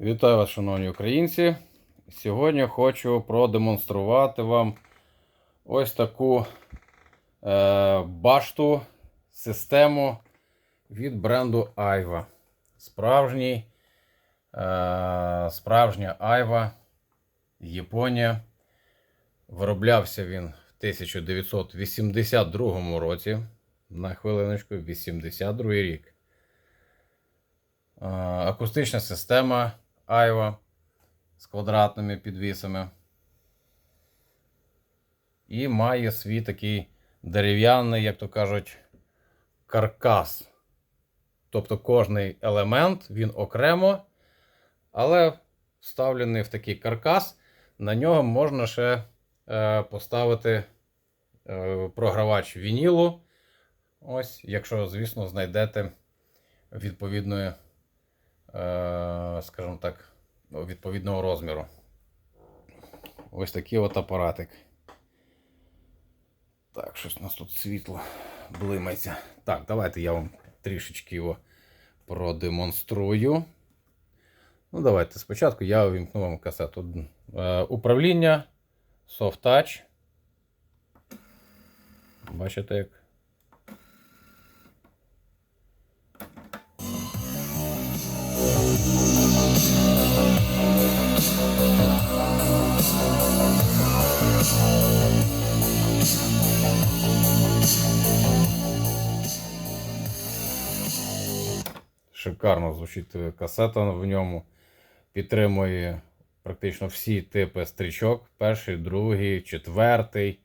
Вітаю вас, шановні українці. Сьогодні хочу продемонструвати вам ось таку е, башту систему від бренду Aiva. Справжній, е, справжня Aiva, Японія. Вироблявся він в 1982 році. На хвилиночку, 82 рік. Е, Акустична система Aiva з квадратними підвісами. І має свій такий дерев'яний, як то кажуть, каркас. Тобто кожний елемент він окремо, але вставлений в такий каркас. На нього можна ще е, поставити е, програвач вінілу. Ось, якщо, звісно, знайдете відповідної, скажімо так, відповідного розміру. Ось такий от апаратик. Так, щось у нас тут світло блимається. Так, давайте я вам трішечки його продемонструю. Ну, давайте спочатку я увімкну вам касету. Е, управління, Soft Touch. Бачите, як Шикарно звучить касета в ньому. Підтримує практично всі типи стрічок. Перший, другий, четвертий.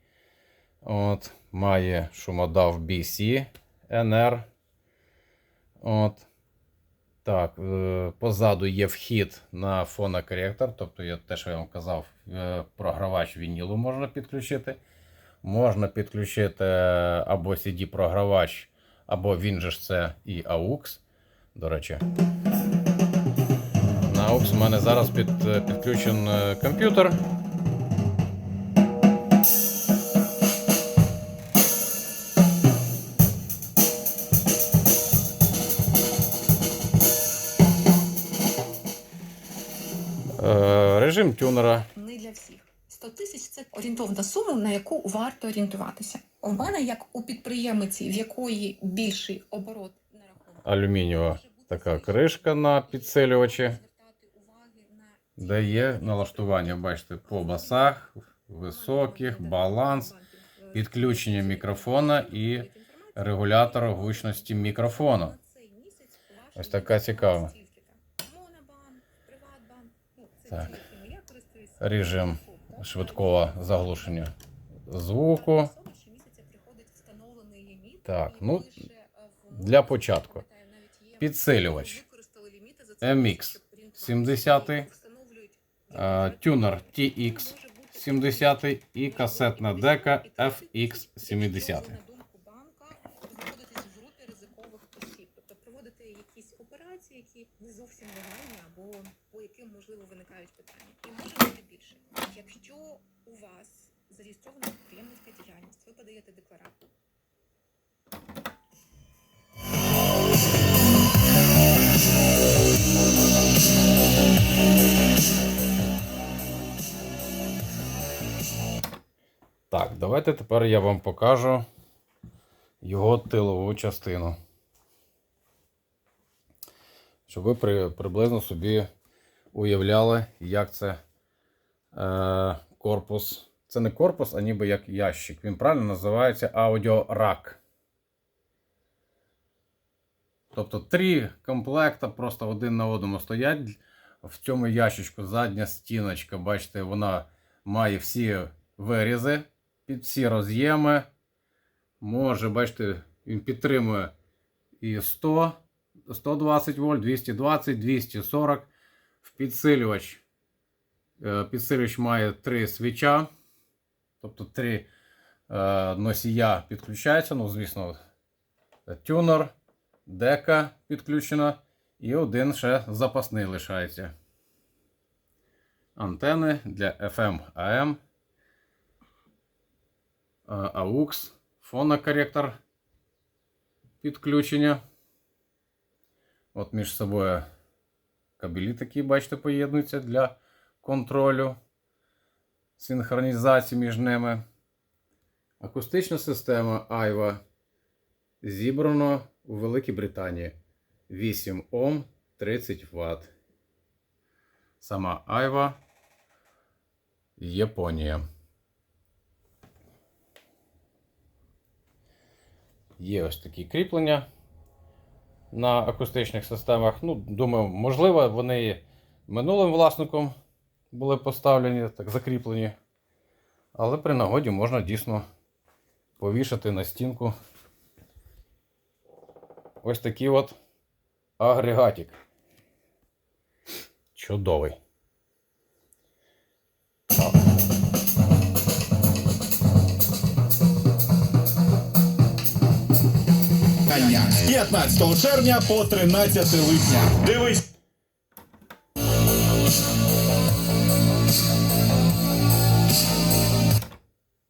От, Має шумодав BC NR. От. Так, е, позаду є вхід на фонокоректор. Тобто, я те, що я вам казав, е, програвач вінілу можна підключити. Можна підключити е, або CD-програвач, або він же ж це і AUX. До речі. На AUX у мене зараз під, підключен е, комп'ютер. Е, Режим тюнера. не для всіх. 100 тисяч це орієнтовна сума, на яку варто орієнтуватися. У мене, як у підприємиці, в якої більший оборот Алюмінієва така кришка на підсилювачі. звертати уваги на Де є налаштування, бачите, по басах, високих, баланс, підключення мікрофона і регулятор гучності мікрофону. Ось така цікава. Так. Режим швидкого заглушення звуку. Так, ну, для початку. Підсилювач. MX 70, е, тюнер TX 70 і касетна дека FX 70. На думку банка, знаходитесь в групі ризикових осіб, тобто проводити якісь операції, які не зовсім легальні або по яким можливо виникають питання. І може бути більше. Якщо у вас зареєстрована підприємницька діяльність, ви подаєте декларацію. Так, давайте тепер я вам покажу його тилову частину. Щоб ви при, приблизно собі уявляли, як це е, корпус. Це не корпус, а ніби як ящик. Він правильно називається аудіорак. Тобто три комплекта просто один на одному стоять. В цьому ящичку задня стіночка, бачите, вона має всі вирізи під всі роз'єми. Може, бачите, він підтримує і 100, 120 вольт, 220, 240. В підсилювач. е, Підсилювач має три свіча. Тобто три е, носія підключаються. Ну, звісно, тюнер, дека підключена. І один ще запасний лишається. Антени для FM AM. AUX, фонокоректор підключення. От між собою кабелі такі, бачите, поєднуються для контролю, синхронізації між ними. Акустична система Айва зібрано у Великій Британії 8 Ом 30 Вт. Сама Айва Японія. Є ось такі кріплення на акустичних системах. Ну, думаю, можливо, вони минулим власником були поставлені, так закріплені. Але при нагоді можна дійсно повішати на стінку ось такий от агрегатик. Чудовий. З 15 червня по 13 липня. Дивись.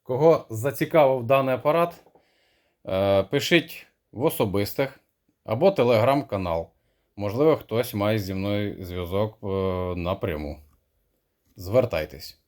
Кого зацікавив даний апарат, е, пишіть в особистих або телеграм-канал. Можливо, хтось має зі мною зв'язок е, напряму. Звертайтесь.